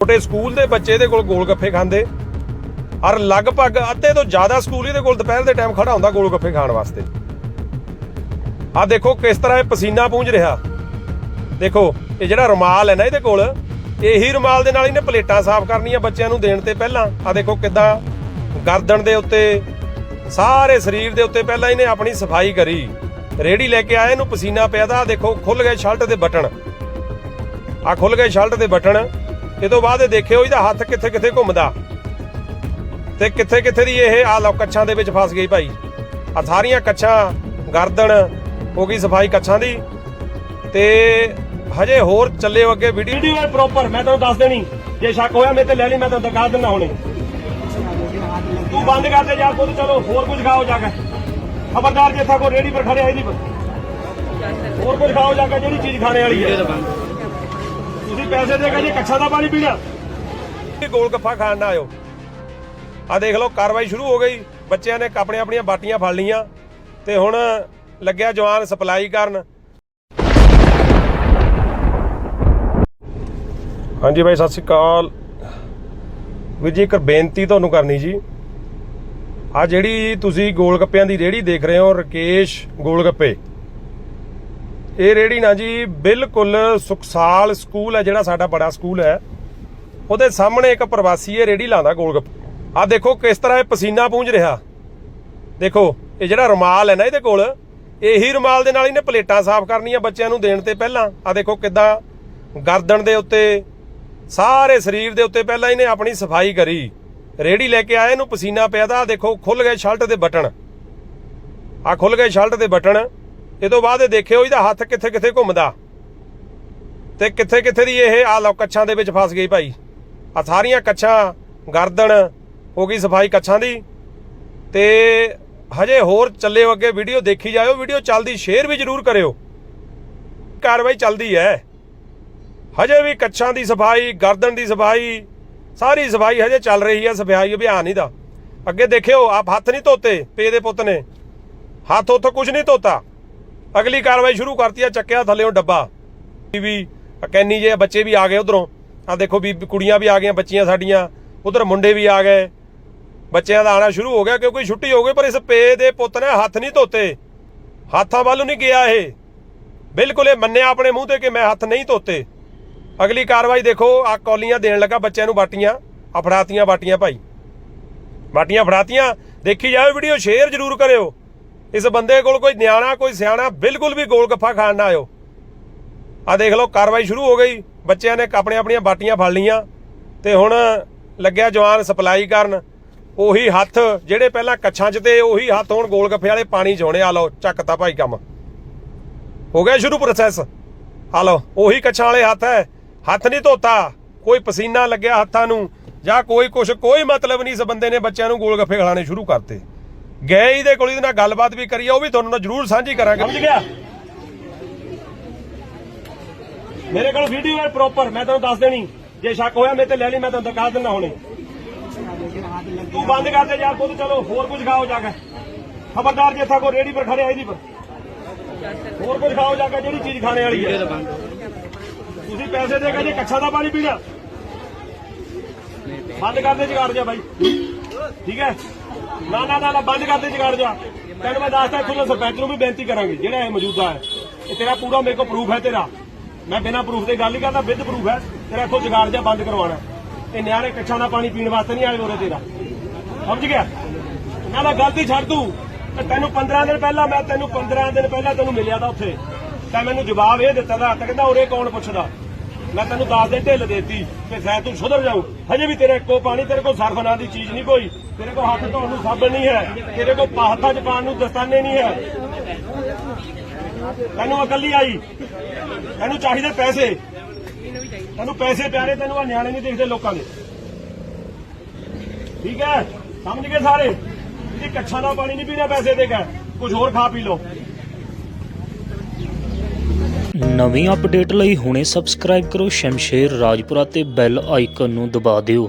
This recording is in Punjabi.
ਛੋਟੇ ਸਕੂਲ ਦੇ ਬੱਚੇ ਇਹਦੇ ਕੋਲ ਗੋਲ ਗੱਫੇ ਖਾਂਦੇ। ਔਰ ਲਗਭਗ ਅੱਧੇ ਤੋਂ ਜ਼ਿਆਦਾ ਸਕੂਲ ਇਹਦੇ ਕੋਲ ਦੁਪਹਿਰ ਦੇ ਟਾਈਮ ਖੜਾ ਹੁੰਦਾ ਗੋਲ ਗੱਫੇ ਖਾਣ ਵਾਸਤੇ। ਆ ਦੇਖੋ ਕਿਸ ਤਰ੍ਹਾਂ ਇਹ ਪਸੀਨਾ ਪੂੰਝ ਰਿਹਾ। ਦੇਖੋ, ਇਹ ਜਿਹੜਾ ਰੁਮਾਲ ਹੈ ਨਾ ਇਹਦੇ ਕੋਲ, ਇਹੀ ਰੁਮਾਲ ਦੇ ਨਾਲ ਇਹਨੇ ਪਲੇਟਾਂ ਸਾਫ਼ ਕਰਨੀਆਂ ਬੱਚਿਆਂ ਨੂੰ ਦੇਣ ਤੇ ਪਹਿਲਾਂ। ਆ ਦੇਖੋ ਕਿਦਾਂ ਗਰਦਨ ਦੇ ਉੱਤੇ, ਸਾਰੇ ਸਰੀਰ ਦੇ ਉੱਤੇ ਪਹਿਲਾਂ ਇਹਨੇ ਆਪਣੀ ਸਫ਼ਾਈ ਕਰੀ। ਰੇੜੀ ਲੈ ਕੇ ਆਇਆ, ਇਹਨੂੰ ਪਸੀਨਾ ਪਿਆ ਤਾਂ ਦੇਖੋ ਖੁੱਲ ਗਏ ਸ਼ਰਟ ਦੇ ਬਟਨ। ਆ ਖੁੱਲ ਗਏ ਸ਼ਰਟ ਦੇ ਬਟਨ। ਇਹ ਤੋਂ ਬਾਅਦ ਦੇਖਿਓ ਇਹਦਾ ਹੱਥ ਕਿੱਥੇ ਕਿੱਥੇ ਘੁੰਮਦਾ। ਤੇ ਕਿੱਥੇ ਕਿੱਥੇ ਦੀ ਇਹ ਆ ਲੋ ਕੱਛਾਂ ਦੇ ਵਿੱਚ ਫਸ ਗਈ ਭਾਈ। ਆ ਸਾਰੀਆਂ ਕੱਛਾਂ, ਗਰਦਨ, ਹੋ ਗਈ ਸਫ਼ਾਈ ਕੱਛਾਂ ਦੀ। ਤੇ ਹਜੇ ਹੋਰ ਚੱਲੇ ਅੱਗੇ ਵੀਡੀਓ ਵੀਡੀਓ ਹੈ ਪ੍ਰੋਪਰ ਮੈਂ ਤੁਹਾਨੂੰ ਦੱਸ ਦੇਣੀ। ਜੇ ਸ਼ੱਕ ਹੋਇਆ ਮੇਰੇ ਤੇ ਲੈ ਲਈ, ਮੈਂ ਤੁਹਾਨੂੰ ਦਿਖਾ ਦਿੰਦਾ ਹੁਣੇ। ਤੂੰ ਬੰਦ ਕਰ ਦੇ ਯਾਰ, ਖੁਦ ਚਲੋ, ਹੋਰ ਕੁਝ ਖਾਓ ਜਾ ਕੇ। ਖਬਰਦਾਰ ਜੇ ਕੋ ਰੇੜੀ ਪਰ ਖੜੇ ਆਈ ਦੀ ਹੋਰ ਕੁਝ ਖਾਓ ਜਾ ਕੇ, ਜਿਹੜੀ ਚੀਜ਼ ਖਾਣੇ ਵਾਲੀ ਹੈ। ਤੁਸੀਂ ਪੈਸੇ ਦੇ ਕੇ ਜੇ ਕੱਛਾ ਦਾ ਪਾਣੀ ਪੀਣਾ ਗੋਲ ਗੱਫਾ ਖਾਣ ਨਾ ਆਇਓ। ਆ ਦੇਖ ਲਓ, ਕਾਰਵਾਈ ਸ਼ੁਰੂ ਹੋ ਗਈ। ਬੱਚਿਆਂ ਨੇ ਆਪਣੇ ਆਪਣੀਆਂ ਬਾਟੀਆਂ ਫੜ ਲਈਆਂ ਤੇ ਹੁਣ ਲੱਗਿਆ ਜਵਾਨ ਸਪਲਾਈ ਕਰਨ। ਹਾਂਜੀ ਬਾਈ, ਸਤਿ ਸ਼੍ਰੀ ਅਕਾਲ। ਵੀਰ ਜੀ, ਇੱਕ ਬੇਨਤੀ ਤੁਹਾਨੂੰ ਕਰਨੀ ਜੀ। ਆ ਜਿਹੜੀ ਤੁਸੀਂ ਗੋਲ ਗੱਪਿਆਂ ਦੀ ਰੇੜੀ ਦੇਖ ਰਹੇ ਹੋ, ਰਕੇਸ਼ ਗੋਲ ਗੱਪੇ। ਇਹ ਰੇੜੀ ਨਾ ਜੀ, ਬਿਲਕੁਲ ਸੁਖਸਾਲ ਸਕੂਲ ਹੈ, ਜਿਹੜਾ ਸਾਡਾ ਬੜਾ ਸਕੂਲ ਹੈ। ਉਹਦੇ ਸਾਹਮਣੇ ਇੱਕ ਪ੍ਰਵਾਸੀ ਇਹ ਰੇੜੀ ਲਾਉਂਦਾ ਗੋਲ ਗੱਪੇ। ਆ ਦੇਖੋ ਕਿਸ ਤਰ੍ਹਾਂ ਇਹ ਪਸੀਨਾ ਪੂੰਝ ਰਿਹਾ। ਦੇਖੋ, ਇਹ ਜਿਹੜਾ ਰੁਮਾਲ ਹੈ ਨਾ ਇਹਦੇ ਕੋਲ, ਇਹੀ ਰੁਮਾਲ ਦੇ ਨਾਲ ਇਹਨੇ ਪਲੇਟਾਂ ਸਾਫ਼ ਕਰਨੀਆਂ ਬੱਚਿਆਂ ਨੂੰ ਦੇਣ ਤੇ ਪਹਿਲਾਂ। ਆ ਦੇਖੋ ਕਿੱਦਾਂ ਗਰਦਨ ਦੇ ਉੱਤੇ, ਸਾਰੇ ਸਰੀਰ ਦੇ ਉੱਤੇ ਪਹਿਲਾਂ ਇਹਨੇ ਆਪਣੀ ਸਫ਼ਾਈ ਕਰੀ। ਰੇੜੀ ਲੈ ਕੇ ਆਇਆ, ਇਹਨੂੰ ਪਸੀਨਾ ਪਿਆ ਤਾਂ ਆਹ ਦੇਖੋ ਖੁੱਲ ਗਏ ਸ਼ਰਟ ਦੇ ਬਟਨ। ਆ ਖੁੱਲ ਗਏ ਸ਼ਰਟ ਦੇ ਬਟਨ। ਇਹ ਤੋਂ ਬਾਅਦ ਇਹ ਦੇਖਿਓ ਇਹਦਾ ਹੱਥ ਕਿੱਥੇ ਕਿੱਥੇ ਘੁੰਮਦਾ। ਤੇ ਕਿੱਥੇ ਕਿੱਥੇ ਦੀ ਇਹ ਆ ਲਓ ਕੱਛਾਂ ਦੇ ਵਿੱਚ ਫਸ ਗਈ ਭਾਈ। ਆ ਸਾਰੀਆਂ ਕੱਛਾਂ, ਗਰਦਨ, ਹੋ ਗਈ ਸਫ਼ਾਈ ਕੱਛਾਂ ਦੀ। ਤੇ ਹਜੇ ਹੋਰ ਚੱਲਿਓ ਅੱਗੇ ਵੀਡੀਓ ਦੇਖੀ ਜਾਇਓ, ਵੀਡੀਓ ਚੱਲਦੀ ਸ਼ੇਅਰ ਵੀ ਜਰੂਰ ਕਰਿਓ। ਕਾਰਵਾਈ ਚੱਲਦੀ ਹੈ। ਹਜੇ ਵੀ ਕੱਛਾਂ ਦੀ ਸਫ਼ਾਈ, ਗਰਦਨ ਦੀ ਸਫ਼ਾਈ, ਸਾਰੀ ਸਫ਼ਾਈ ਹਜੇ ਚੱਲ ਰਹੀ ਹੈ, ਸਫ਼ਾਈ ਅਭਿਆਨ ਹੀ ਦਾ ਅੱਗੇ ਦੇਖਿਓ, ਆਪ ਹੱਥ ਨਹੀਂ ਧੋਤੇ, ਪੇ ਦੇ ਪੁੱਤ ਨੇ। ਹੱਥ ਉੱਥੋਂ ਕੁਝ ਨਹੀਂ ਧੋਤਾ। ਅਗਲੀ ਕਾਰਵਾਈ ਸ਼ੁਰੂ ਕਰਤੀ ਆ, ਚੱਕਿਆ ਥੱਲੇੋਂ ਡੱਬਾ। ਵੀ ਕੈਨੀ ਜੇ ਬੱਚੇ ਵੀ ਆ ਗਏ ਉਧਰੋਂ ਆ ਦੇਖੋ ਵੀ ਕੁੜੀਆਂ ਵੀ ਆ ਗਈਆਂ, ਬੱਚੀਆਂ ਸਾਡੀਆਂ, ਉਧਰ ਮੁੰਡੇ ਵੀ ਆ ਗਏ। ਬੱਚਿਆਂ ਦਾ ਆਣਾ ਸ਼ੁਰੂ ਹੋ ਗਿਆ, ਕਿਉਂਕਿ ਛੁੱਟੀ ਹੋ ਗਈ, ਪਰ ਇਸ ਪੇ ਦੇ ਪੁੱਤ ਨੇ ਹੱਥ ਨਹੀਂ ਧੋਤੇ। ਹੱਥਾਂ ਵੱਲ ਨਹੀਂ ਗਿਆ ਇਹ। ਬਿਲਕੁਲ ਇਹ ਮੰਨਿਆ ਆਪਣੇ ਮੂੰਹ ਤੇ ਕਿ ਮੈਂ ਹੱਥ ਨਹੀਂ ਧੋਤੇ। ਅਗਲੀ ਕਾਰਵਾਈ ਦੇਖੋ ਆ ਕੌਲੀਆਂ ਦੇਣ ਲੱਗਾ ਬੱਚਿਆਂ ਨੂੰ ਬਾਟੀਆਂ ਆ ਫੜਾਤੀਆਂ ਬਾਟੀਆਂ ਭਾਈ। ਬਾਟੀਆਂ ਫੜਾਤੀਆਂ, ਦੇਖੀ ਜਾਓ ਵੀਡੀਓ, ਸ਼ੇਅਰ ਜ਼ਰੂਰ ਕਰਿਓ। ਇਸ ਬੰਦੇ ਕੋਲ ਕੋਈ ਨਿਆਣਾ, ਕੋਈ ਸਿਆਣਾ ਬਿਲਕੁਲ ਵੀ ਗੋਲ ਗੱਫਾ ਖਾਣ ਨਾ ਆਇਓ। ਆ ਦੇਖ ਲਓ, ਕਾਰਵਾਈ ਸ਼ੁਰੂ ਹੋ ਗਈ। ਬੱਚਿਆਂ ਨੇ ਆਪਣੇ ਆਪਣੀਆਂ ਬਾਟੀਆਂ ਫੜ ਲਈਆਂ ਤੇ ਹੁਣ ਲੱਗਿਆ ਜਵਾਨ ਸਪਲਾਈ ਕਰਨ। ਉਹੀ ਹੱਥ, ਜਿਹੜੇ ਪਹਿਲਾਂ ਕੱਛਾਂ 'ਚ ਤੇ ਉਹੀ ਹੱਥ ਹੁਣ ਗੋਲ ਗੱਫੇ ਵਾਲੇ ਪਾਣੀ 'ਚ ਹੋਣੇ ਆ ਲਓ ਚੱਕਤਾ ਭਾਈ ਕੰਮ। ਹੋ ਗਿਆ ਸ਼ੁਰੂ ਪ੍ਰੋਸੈਸ ਆ ਲਓ, ਉਹੀ ਕੱਛਾਂ ਵਾਲੇ ਹੱਥ ਹੈ। ਹੱਥ ਨਹੀਂ ਧੋਤਾ। ਕੋਈ ਪਸੀਨਾ ਲੱਗਿਆ ਹੱਥਾਂ ਨੂੰ। ਜਾਂ ਕੋਈ ਕੁਛ, ਕੋਈ ਮਤਲਬ ਨਹੀਂ ਇਸ ਬੰਦੇ ਨੇ ਬੱਚਿਆਂ ਨੂੰ ਗੋਲ ਗੱਫੇ ਖਿਲਾਣੇ ਸ਼ੁਰੂ ਕਰਤੇ। ਗਏ ਇਹਦੇ ਕੋਲ, ਇਹਦੇ ਨਾਲ ਗੱਲਬਾਤ ਵੀ ਕਰੀ ਆ ਉਹ ਵੀ ਤੁਹਾਨੂੰ ਨਾਲ ਜ਼ਰੂਰ ਸਾਂਝੀ ਕਰਾਂਗੇ। ਸਮਝ ਗਿਆ? ਮੇਰੇ ਕੋਲ ਵੀਡੀਓ ਹੈ ਪ੍ਰੋਪਰ ਮੈਂ ਤੁਹਾਨੂੰ ਦੱਸ ਦੇਣੀ। ਜੇ ਸ਼ੱਕ ਹੋਇਆ, ਮੇਰੇ ਤੇ ਲੈ ਲਈ, ਮੈਂ ਤੁਹਾਨੂੰ ਦਿਖਾ ਦਿੰਦਾ ਹੁਣੇ। ਤੂੰ ਬੰਦ ਕਰ ਦੇ ਯਾਰ, ਖੁਦ ਚਲੋ, ਹੋਰ ਕੁਝ ਖਾਓ ਜਾ ਕੇ। ਖਬਰਦਾਰ ਜੇ ਕੋ ਰੇੜੀ ਪਰ ਖੜੇ ਆਈ ਦੀ ਪਰ। ਹੋਰ ਕੁਝ ਖਾਓ ਜਾ ਕੇ, ਜਿਹੜੀ ਚੀਜ਼ ਖਾਣੇ ਵਾਲੀ ਹੈ। ਤੁਸੀਂ ਪੈਸੇ ਦੇ ਕੇ ਜੇ ਕੱਛਾ ਦਾ ਪਾਣੀ ਪੀਣਾ ਬੰਦ ਕਰ ਦੇ, ਜਗਾੜ ਜਾ ਬਾਈ। ਠੀਕ ਹੈ? ਨਾ ਨਾ ਨਾ ਬੰਦ ਕਰ ਦੇ ਜਗਾੜ ਜਾ। ਤੈਨੂੰ ਮੈਂ ਦੱਸਦਾ, ਇੱਥੋਂ ਦੇ ਸਰਪੰਚ ਨੂੰ ਵੀ ਬੇਨਤੀ ਕਰਾਂਗੇ, ਜਿਹੜਾ ਇਹ ਮੌਜੂਦਾ ਹੈ। ਇਹ ਤੇਰਾ ਪੂਰਾ ਮੇਰੇ ਕੋਲ ਪ੍ਰੂਫ ਹੈ ਤੇਰਾ। ਮੈਂ ਬਿਨਾਂ ਪ੍ਰੂਫ ਦੇ ਗੱਲ ਹੀ ਕਰਦਾ ਵਿਦ ਪ੍ਰੂਫ ਹੈ। ਤੇਰਾ ਇੱਥੋਂ ਜਗਾੜ ਜਾ ਬੰਦ ਕਰਵਾਉਣਾ ਇਹ ਨਿਆਣੇ ਕੱਛਾਂ ਦਾ ਪਾਣੀ ਪੀਣ ਵਾਸਤੇ ਨਹੀਂ ਆਏ ਉਰੇ ਤੇਰਾ। ਸਮਝ ਗਿਆ? ਨਾ ਨਾ, ਗਲਤੀ ਛੱਡ ਤੂੰ। ਤੇ ਤੈਨੂੰ 15 ਦਿਨ ਪਹਿਲਾਂ ਮੈਂ ਤੈਨੂੰ 15 ਦਿਨ ਪਹਿਲਾਂ ਤੈਨੂੰ ਮਿਲਿਆ ਤਾਂ ਉੱਥੇ। ਤਾਂ ਮੈਨੂੰ ਜਵਾਬ ਇਹ ਦਿੱਤਾ ਦਾ ਕਹਿੰਦਾ ਉਰੇ ਕੌਣ ਪੁੱਛਦਾ? ਮੈਂ ਤੈਨੂੰ ਦੱਸ ਦੇ ਢਿੱਲ ਦੇਤੀ ਕਿ ਸ਼ਾਇਦ ਤੂੰ ਸੁਧਰ ਜਾਊ। ਹਜੇ ਵੀ ਤੇਰੇ ਕੋ ਪਾਣੀ, ਤੇਰੇ ਕੋ ਸਰਫ ਨਾਂ ਦੀ ਚੀਜ਼ ਨਹੀਂ ਕੋਈ। ਤੇਰੇ ਕੋ ਹੱਥ ਧੋਣ ਨੂੰ ਸਾਬਣ ਨਹੀਂ ਹੈ। ਤੇਰੇ ਕੋ ਹੱਥਾਂ 'ਚ ਪਾਣ ਨੂੰ ਦਸਤਾਨੇ ਨਹੀਂ ਹੈ। ਤੈਨੂੰ ਅਕਲ ਨਹੀਂ ਆਈ। ਤੈਨੂੰ ਚਾਹੀਦੇ ਪੈਸੇ। ਤੈਨੂੰ ਪੈਸੇ ਪਿਆਰੇ, ਤੈਨੂੰ ਆ ਨਿਆਣੇ ਨਹੀਂ ਦੇਖਦੇ ਲੋਕਾਂ ਦੇ। ਠੀਕ ਹੈ? ਸਮਝ ਗਏ ਸਾਰੇ? ਇਹ ਕੱਛਾ ਦਾ ਪਾਣੀ ਨਹੀਂ ਪੀਣਾ ਪੈਸੇ ਦੇ ਕੇ। ਕੁਝ ਹੋਰ ਖਾ ਪੀ ਲਓ। ਨਵੀਂ ਅਪਡੇਟ ਲਈ ਹੁਣੇ ਸਬਸਕ੍ਰਾਈਬ ਕਰੋ ਸ਼ਮਸ਼ੇਰ ਰਾਜਪੁਰਾ ਤੇ ਬੈਲ ਆਈਕਨ ਨੂੰ ਦਬਾ ਦਿਓ।